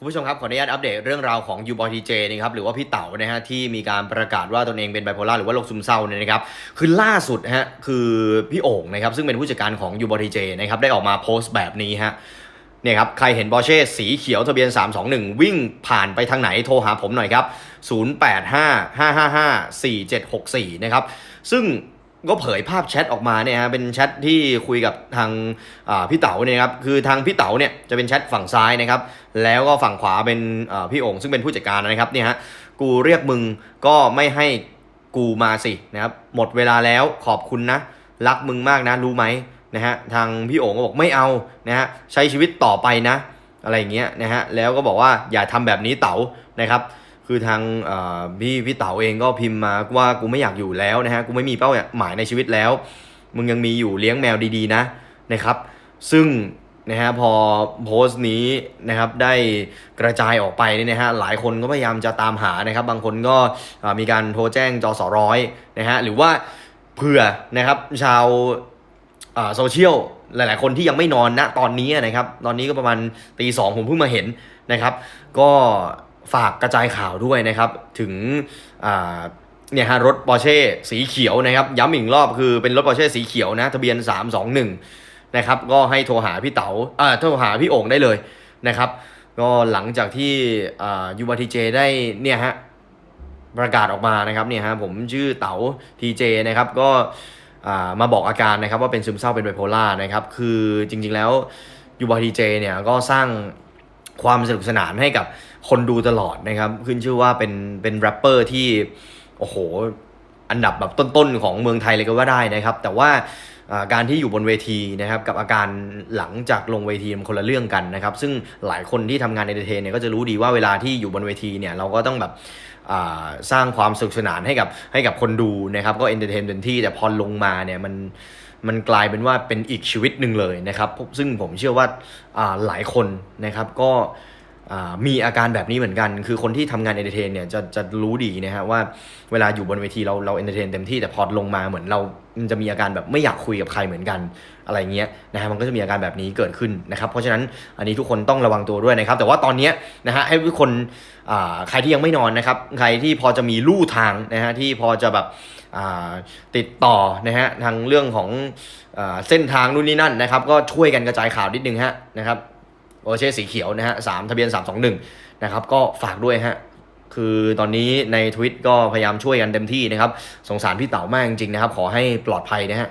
คุณผู้ชมครับ ขออนุญาตอัปเดตเรื่องราวของยูบอยทีเจนะครับหรือว่าพี่เต๋านะฮะที่มีการประกาศว่าตนเองเป็นไบโพล่าหรือว่าโรคซึมเศร้าเนี่ยนะครับคือล่าสุดฮะคือพี่โอ่งนะครับซึ่งเป็นผู้จัดการของยูบอยทีเจนะครับได้ออกมาโพสต์แบบนี้ฮะเนี่ยครับใครเห็นบอเช่สีเขียวทะเบียน 321 วิ่งผ่านไปทางไหนโทรหาผมหน่อยครับ 0855554764 นะครับซึ่ง ก็เผยภาพแชทออกมาเนี่ยฮะเป็นแชทที่คุยกับทางพี่เต๋าเนี่ยครับคือทางพี่เต๋าเนี่ยจะเป็นแชทฝั่งซ้ายนะครับ แล้วก็ฝั่งขวาเป็นพี่โอ่งซึ่งเป็นผู้จัดการนะครับเนี่ยฮะกูเรียกมึงก็ไม่ให้กูมาสินะครับหมดเวลาแล้วขอบคุณนะ รักมึงมากนะรู้ไหมนะฮะทางพี่โอ่งก็บอกไม่เอานะฮะใช้ชีวิตต่อไปนะ อะไรอย่างเงี้ยนะฮะแล้วก็บอกว่าอย่าทำแบบนี้เต๋านะครับ คือทางพี่พี่เต๋าเองก็พิมพ์มาว่ากูไม่อยากอยู่แล้วนะฮะกูไม่มีเป้าหมายในชีวิตแล้ว มึงยังมีอยู่เลี้ยงแมวดีๆนะนะครับ ซึ่งนะฮะพอโพสต์นี้นะครับได้กระจายออกไปเนี่ยนะฮะหลายคนก็พยายามจะตามหานะครับ บางคนก็มีการโทรแจ้งจสร้อยนะฮะหรือว่าเผื่อนะครับชาวโซเชียลหลาย ๆ คนที่ยังไม่นอนณตอนนี้นะครับ ตอนนี้ก็ประมาณตีสองผมเพิ่งมาเห็นนะครับ ก็ ฝากกระจายข่าวด้วยนะครับ ถึงเนี่ยฮะรถปอร์เช่สีเขียวนะครับ ย้ำอีกรอบคือเป็นรถปอร์เช่สีเขียวนะทะเบียน 321 นะครับก็ให้โทรหาพี่เต๋าอ่าโทรหาพี่โอ่งได้เลยนะครับก็หลังจากที่อ่ายูบาทีเจได้เนี่ยฮะประกาศออกมานะครับเนี่ยฮะผมชื่อเต๋าทีเจนะครับก็อ่ามาบอกอาการนะครับว่าเป็นซึมเศร้าเป็นไบโพล่านะครับคือจริงๆแล้วยูบาทีเจเนี่ยก็สร้าง ความสนุกสนานให้กับคนดูตลอดนะครับ ขึ้นชื่อว่าเป็นเป็นแรปเปอร์ที่ โอ้โห อันดับแบบต้นๆ ของเมืองไทยเลยก็ว่าได้นะครับ แต่ว่าการที่อยู่บนเวทีนะครับกับอาการหลังจากลงเวทีมันคนละเรื่องกันนะครับ ซึ่งหลายคนที่ทำงานในเดทนเนี่ยก็จะรู้ดีว่าเวลาที่อยู่บนเวทีเนี่ยเราก็ต้องแบบสร้างความสนุกสนานให้กับให้กับคนดูนะครับ ก็เอนเตอร์เทนเต็มที่แต่พอลงมาเนี่ยมัน มันกลายเป็นว่าเป็นอีกชีวิตหนึ่งเลยนะครับ ซึ่งผมเชื่อว่าอ่าหลายคนนะครับก็ มีอาการแบบนี้เหมือนกัน คือคนที่ทำงานเอนเตอร์เทนเนี่ยจะจะรู้ดีนะฮะว่าเวลาอยู่บนเวทีเราเราเอนเตอร์เทนเต็มที่แต่พอลงมาเหมือนเรามันจะมีอาการแบบไม่อยากคุยกับใครเหมือนกันอะไรเงี้ยนะฮะมันก็จะมีอาการแบบนี้เกิดขึ้นนะครับเพราะฉะนั้นอันนี้ทุกคนต้องระวังตัวด้วยนะครับแต่ว่าตอนนี้นะฮะให้ทุกคนใครที่ยังไม่นอนนะครับใครที่พอจะมีลู่ทางนะฮะที่พอจะแบบติดต่อนะฮะทางเรื่องของอเส้นทางนู่นนี่นั่นนะครับก็ช่วยกันกระจายข่าวนิดนึงฮะนะครับ โอเช่สีเขียวนะฮะสามทะเบียน 321 นะครับ ก็ฝากด้วยฮะคือตอนนี้ในทวิตก็พยายามช่วยกันเต็มที่นะครับ สงสารพี่เต๋ามากจริงๆนะครับ ขอให้ปลอดภัยนะฮะ